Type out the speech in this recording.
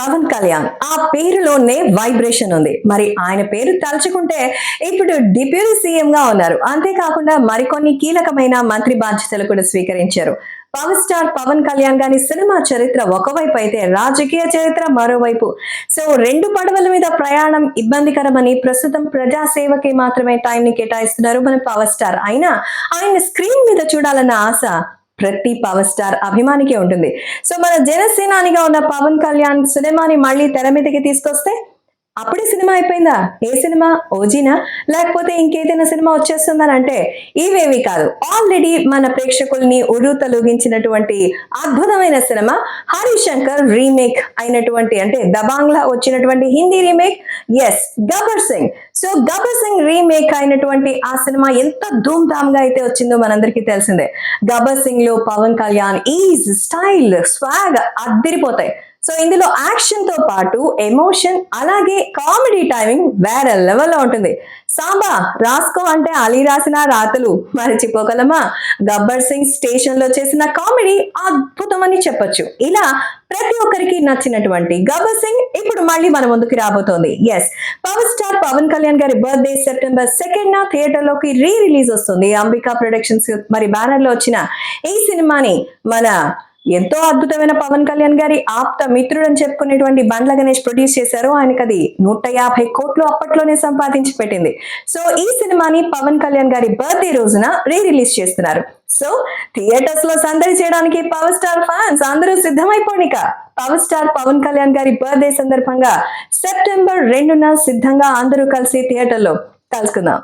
పవన్ కళ్యాణ్. ఆ పేరులోనే వైబ్రేషన్ ఉంది. మరి ఆయన పేరు తలుచుకుంటే ఇప్పుడు డిప్యూటీ సీఎం గా ఉన్నారు. అంతేకాకుండా మరికొన్ని కీలకమైన మంత్రి బాధ్యతలు కూడా స్వీకరించారు. పవర్ స్టార్ పవన్ కళ్యాణ్ గారి సినిమా చరిత్ర ఒకవైపు అయితే రాజకీయ చరిత్ర మరోవైపు. సో రెండు పడవల మీద ప్రయాణం ఇబ్బందికరమని ప్రస్తుతం ప్రజాసేవకి మాత్రమే టైం ని కేటాయిస్తున్నారు మన పవర్ స్టార్. అయినా ఆయన స్క్రీన్ మీద చూడాలన్న ఆశ ప్రతి పవర్ స్టార్ అభిమానికే ఉంటుంది. సో మన జనసేనానిగా ఉన్న పవన్ కళ్యాణ్ సినిమాని మళ్ళీ తెర మీదకి తీసుకొస్తే అప్పుడే సినిమా అయిపోయిందా? ఏ సినిమా? ఓజీనా? లేకపోతే ఇంకేదైనా సినిమా వచ్చేస్తుందని అంటే ఇవేవి కాదు. ఆల్రెడీ మన ప్రేక్షకుల్ని ఉరు తొలగించినటువంటి అద్భుతమైన సినిమా హరిశంకర్ రీమేక్ అయినటువంటి అంటే దబాంగ్లా వచ్చినటువంటి Hindi remake yes Gabbar Singh so Gabbar Singh remake అయినటువంటి ఆ సినిమా ఎంత ధూమ్ ధామ్గా అయితే వచ్చిందో మనందరికీ తెలిసిందే. Gabbar సింగ్లో Pawan Kalyan is style swag అద్దరిపోతాయి. So ఇందులో యాక్షన్తో పాటు ఎమోషన్ అలాగే కామెడీ టైమింగ్ వేరే లెవెల్లో ఉంటుంది. సాంబా రాసుకో అంటే అలీ రాసిన రాతలు మరచిపోగలమా? గబ్బర్ సింగ్ స్టేషన్లో చేసిన కామెడీ అద్భుతం అని చెప్పొచ్చు. ఇలా ప్రతి ఒక్కరికి నచ్చినటువంటి గబ్బర్ సింగ్ ఇప్పుడు మళ్ళీ మన ముందుకు రాబోతోంది. Yes power star Pawan Kalyan గారి బర్త్డే సెప్టెంబర్ సెకండ్ నా థియేటర్లోకి రీ రిలీజ్ వస్తుంది. అంబికా ప్రొడక్షన్స్ మరి బ్యానర్లో వచ్చిన ఈ సినిమాని మన ఎంతో అద్భుతమైన పవన్ కళ్యాణ్ గారి ఆప్త మిత్రుడు అని చెప్పుకునేటువంటి బండ్ల గణేష్ ప్రొడ్యూస్ చేశారు. ఆయనకి అది నూట యాభై కోట్లు అప్పట్లోనే సంపాదించి పెట్టింది. సో ఈ సినిమాని పవన్ కళ్యాణ్ గారి బర్త్డే రోజున రీ రిలీజ్ చేస్తున్నారు. సో థియేటర్స్లో సందడి చేయడానికి పవర్ స్టార్ ఫ్యాన్స్ అందరూ సిద్ధమైపోనిక పవర్ స్టార్ పవన్ కళ్యాణ్ గారి బర్త్డే సందర్భంగా సెప్టెంబర్ రెండున సిద్ధంగా అందరూ కలిసి థియేటర్లో కలుసుకుందాం.